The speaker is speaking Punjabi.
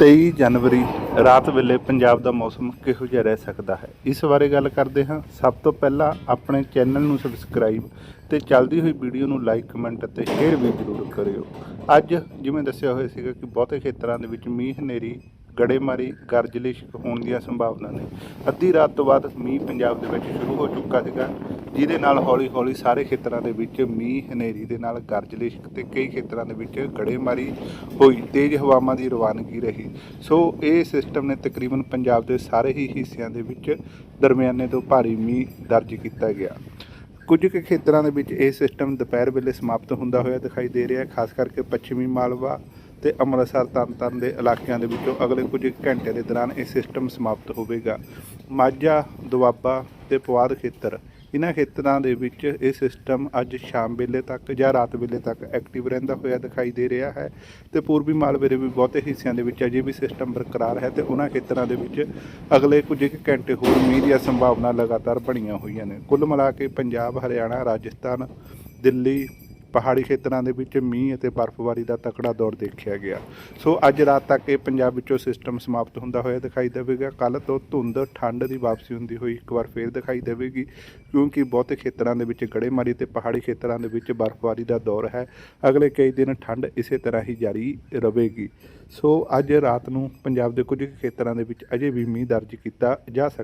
23 ਜਨਵਰੀ ਰਾਤ ਵੇਲੇ ਪੰਜਾਬ ਦਾ ਮੌਸਮ ਕਿਹੋ ਜਿਹਾ ਰਹਿ ਸਕਦਾ ਹੈ? ਇਸ ਬਾਰੇ ਗੱਲ ਕਰਦੇ ਹਾਂ। ਸਭ ਤੋਂ ਪਹਿਲਾਂ ਆਪਣੇ ਚੈਨਲ ਨੂੰ ਸਬਸਕ੍ਰਾਈਬ ਤੇ ਚੱਲਦੀ ਹੋਈ ਵੀਡੀਓ ਨੂੰ ਲਾਈਕ ਕਮੈਂਟ ਅਤੇ ਸ਼ੇਅਰ ਵੀ ਜ਼ਰੂਰ ਕਰਿਓ। ਅੱਜ ਜਿਵੇਂ ਦੱਸਿਆ ਹੋਇਆ ਸੀਗਾ ਕਿ ਬਹੁਤੇ ਖੇਤਰਾਂ ਦੇ ਵਿੱਚ ਮੀਂਹ ਹਨੇਰੀ ਗੜੇਮਾਰੀ, ਗਰਜਲਿਸ਼ ਹੋਣ ਦੀਆਂ ਸੰਭਾਵਨਾ ਨੇ। ਅੱਧੀ ਰਾਤ ਤੋਂ ਬਾਅਦ ਮੀਂਹ ਪੰਜਾਬ ਦੇ ਵਿੱਚ ਸ਼ੁਰੂ ਹੋ ਚੁੱਕਾ ਸੀਗਾ, ਜਿਹਦੇ ਨਾਲ ਹੌਲੀ-ਹੌਲੀ ਸਾਰੇ ਖੇਤਰਾਂ ਦੇ ਵਿੱਚ ਮੀਂਹ, ਹਨੇਰੀ ਦੇ ਨਾਲ ਗਰਜਲਿਸ਼ ਤੇ ਕਈ ਖੇਤਰਾਂ ਦੇ ਵਿੱਚ ਗੜੇਮਾਰੀ ਹੋਈ, ਤੇਜ਼ ਹਵਾਵਾਂ ਦੀ ਰਵਾਨਗੀ ਰਹੀ। ਸੋ ਇਹ ਸਿਸਟਮ ਨੇ ਤਕਰੀਬਨ ਪੰਜਾਬ ਦੇ ਸਾਰੇ ਹੀ ਹਿੱਸਿਆਂ ਦੇ ਵਿੱਚ ਦਰਮਿਆਨੇ ਤੋਂ ਭਾਰੀ ਮੀਂਹ ਦਰਜ ਕੀਤਾ ਗਿਆ। ਕੁਝ ਕੁ ਖੇਤਰਾਂ ਦੇ ਵਿੱਚ ਇਹ ਸਿਸਟਮ ਦੁਪਹਿਰ ਵੇਲੇ ਸਮਾਪਤ ਹੁੰਦਾ ਹੋਇਆ ਦਿਖਾਈ ਦੇ ਰਿਹਾ ਹੈ, ਖਾਸ ਕਰਕੇ ਪੱਛਮੀ ਮਾਲਵਾ ਤੇ ਅੰਮ੍ਰਿਤਸਰ ਤਰਨਤਾਰਨ ਦੇ ਇਲਾਕਿਆਂ ਦੇ ਵਿੱਚੋਂ ਅਗਲੇ ਕੁਝ ਘੰਟੇ ਦੇ ਦੌਰਾਨ ਇਹ ਸਿਸਟਮ ਸਮਾਪਤ ਹੋਵੇਗਾ। ਮਾਝਾ, ਦੁਆਬਾ ਤੇ ਪੁਆਧ ਖੇਤਰ, ਇਹਨਾਂ ਖੇਤਰਾਂ ਦੇ ਵਿੱਚ ਇਹ ਸਿਸਟਮ ਅੱਜ ਸ਼ਾਮ ਵੇਲੇ ਤੱਕ ਜਾਂ ਰਾਤ ਵੇਲੇ ਤੱਕ ਐਕਟਿਵ ਰਹਿੰਦਾ ਹੋਇਆ ਦਿਖਾਈ ਦੇ ਰਿਹਾ ਹੈ ਤੇ ਪੂਰਬੀ ਮਾਲਵੇ ਦੇ ਵੀ ਬਹੁਤੇ ਹਿੱਸਿਆਂ ਦੇ ਵਿੱਚ ਅਜੇ ਵੀ ਸਿਸਟਮ ਬਰਕਰਾਰ ਹੈ ਤੇ ਉਹਨਾਂ ਖੇਤਰਾਂ ਦੇ ਵਿੱਚ ਅਗਲੇ ਕੁਝ ਕੁ ਘੰਟੇ ਹੋਰ ਮੀਂਹ ਦੀਆਂ ਸੰਭਾਵਨਾ ਲਗਾਤਾਰ ਬਣੀਆਂ ਹੋਈਆਂ ਨੇ। ਕੁੱਲ ਮਿਲਾ ਕੇ ਪੰਜਾਬ, ਹਰਿਆਣਾ, ਰਾਜਸਥਾਨ, ਦਿੱਲੀ ਪਹਾੜੀ ਖੇਤਰਾਂ ਦੇ ਵਿੱਚ ਮੀਂਹ ਅਤੇ ਬਰਫ਼ਬਾਰੀ ਦਾ ਤਕੜਾ ਦੌਰ ਦੇਖਿਆ ਗਿਆ। ਸੋ ਅੱਜ ਰਾਤ ਤੱਕ ਇਹ ਪੰਜਾਬ ਵਿੱਚੋਂ ਸਿਸਟਮ ਸਮਾਪਤ ਹੁੰਦਾ ਹੋਇਆ ਦਿਖਾਈ ਦੇਵੇਗਾ। ਕੱਲ ਤੋਂ ਧੁੰਦ, ਠੰਡ ਦੀ ਵਾਪਸੀ ਹੁੰਦੀ ਹੋਈ ਇੱਕ ਵਾਰ ਫੇਰ ਦਿਖਾਈ ਦੇਵੇਗੀ, ਕਿਉਂਕਿ ਬਹੁਤੇ ਖੇਤਰਾਂ ਦੇ ਵਿੱਚ ਗੜੇਮਾਰੀ ਤੇ ਪਹਾੜੀ ਖੇਤਰਾਂ ਦੇ ਵਿੱਚ ਬਰਫ਼ਬਾਰੀ ਦਾ ਦੌਰ ਹੈ। ਅਗਲੇ ਕਈ ਦਿਨ ਠੰਡ ਇਸੇ ਤਰ੍ਹਾਂ ਹੀ ਜਾਰੀ ਰਹੇਗੀ। ਸੋ ਅੱਜ ਰਾਤ ਨੂੰ ਪੰਜਾਬ ਦੇ ਕੁਝ ਕੁ ਖੇਤਰਾਂ ਦੇ ਵਿੱਚ ਅਜੇ ਵੀ ਮੀਂਹ ਦਰਜ ਕੀਤਾ ਜਾ ਸਕਦਾ